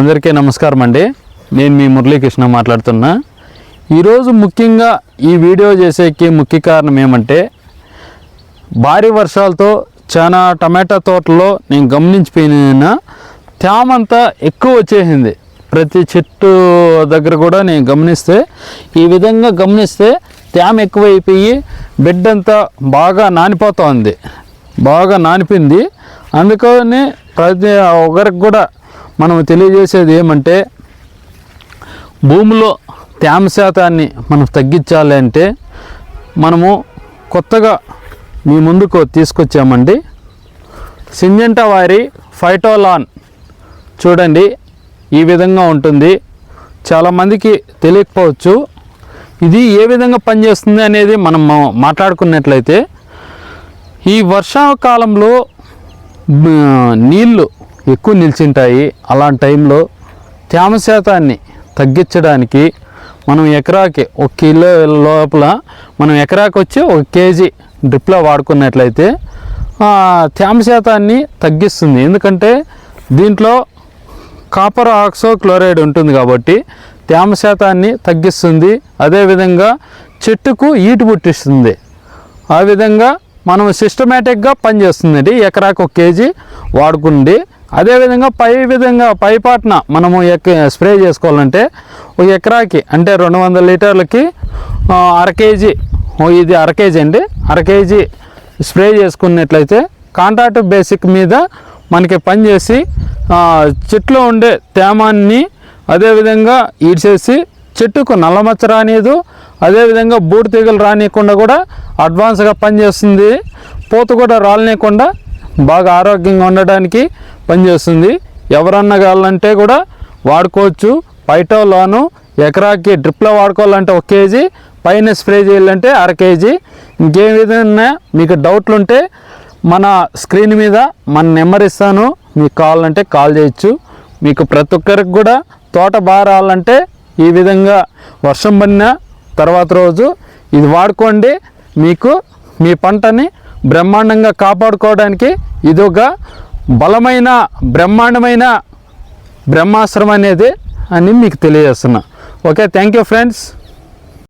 అందరికీ నమస్కారం అండి. నేను మీ మురళీకృష్ణ మాట్లాడుతున్నా. ఈరోజు ముఖ్యంగా ఈ వీడియో చేసేకి ముఖ్య కారణం ఏమంటే భారీ వర్షాలతో చాలా టమాటా తోటలో నేను గమనించిపోయిన తేమంతా ఎక్కువ వచ్చేసింది. ప్రతి చెట్టు దగ్గర కూడా నేను గమనిస్తే ఈ విధంగా గమనిస్తే తేమ ఎక్కువైపోయి బెడ్ అంతా బాగా నానిపోతోంది. బాగా నానిపోయింది అందుకని ప్రతి ఒకరికి కూడా మనం తెలియజేసేది ఏమంటే భూమిలో తేమ శాతాన్ని మనం తగ్గించాలి అంటే మనము కొత్తగా మీ ముందుకు తీసుకొచ్చామండి. సింజంటా వారి ఫైటోలాన్ చూడండి ఈ విధంగా ఉంటుంది. చాలామందికి తెలియకపోవచ్చు. ఇది ఏ విధంగా పనిచేస్తుంది అనేది మనం మాట్లాడుకున్నట్లయితే ఈ వర్షాకాలంలో నీళ్ళు ఎక్కువ నిలిచింటాయి. అలాంటి టైంలో తేమ శాతాన్ని తగ్గించడానికి మనం ఎకరాకి ఒక కిలో లోపల మనం ఎకరాకి వచ్చి ఒక కేజీ డ్రిప్లో వాడుకున్నట్లయితే తేమ శాతాన్ని తగ్గిస్తుంది. ఎందుకంటే దీంట్లో కాపర్ ఆక్సో క్లోరైడ్ ఉంటుంది కాబట్టి తేమ శాతాన్ని తగ్గిస్తుంది. అదేవిధంగా చెట్టుకు ఈటు పుట్టిస్తుంది. ఆ విధంగా మనం సిస్టమేటిక్గా పనిచేస్తుందండి. ఎకరాకు ఒక కేజీ వాడుకుండి అదేవిధంగా పై విధంగా పై పాటన మనము ఎక్ స్ప్రే చేసుకోవాలంటే ఒక ఎకరాకి అంటే రెండు వందల లీటర్లకి అర కేజీ ఇది అర కేజీ అండి అర కేజీ స్ప్రే చేసుకున్నట్లయితే కాంట్రాక్ట్ బేసిక్ మీద మనకి పనిచేసి చెట్లో ఉండే తేమాన్ని అదేవిధంగా ఈడ్చేసి చెట్టుకు నల్లమచ్చ రానియదు అదేవిధంగా బూడి తీగలు రానియకుండా కూడా అడ్వాన్స్గా పనిచేస్తుంది పూత కూడా రాలనీయకుండా బాగా ఆరోగ్యంగా ఉండడానికి పనిచేస్తుంది. ఎవరన్నా కావాలంటే కూడా వాడుకోవచ్చు. పైటోలోను ఎకరాకి డ్రిప్లో వాడుకోవాలంటే ఒక కేజీ పైన స్ప్రే చేయాలంటే అర కేజీ. ఇంకే విధంగా మీకు డౌట్లు ఉంటే మన స్క్రీన్ మీద మన నెంబర్ ఇస్తాను. మీకు కావాలంటే కాల్ చేయొచ్చు. మీకు ప్రతి ఒక్కరికి కూడా తోట బాగా రావాలంటే ఈ విధంగా వర్షం పడిన తర్వాత రోజు ఇది వాడుకోండి. మీకు మీ పంటని బ్రహ్మాండంగా కాపాడుకోవడానికి ఇది ఒక బలమైన బ్రహ్మాండమైన బ్రహ్మాస్త్రం అనేది అని మీకు తెలియజేస్తున్నా. Okay thank you friends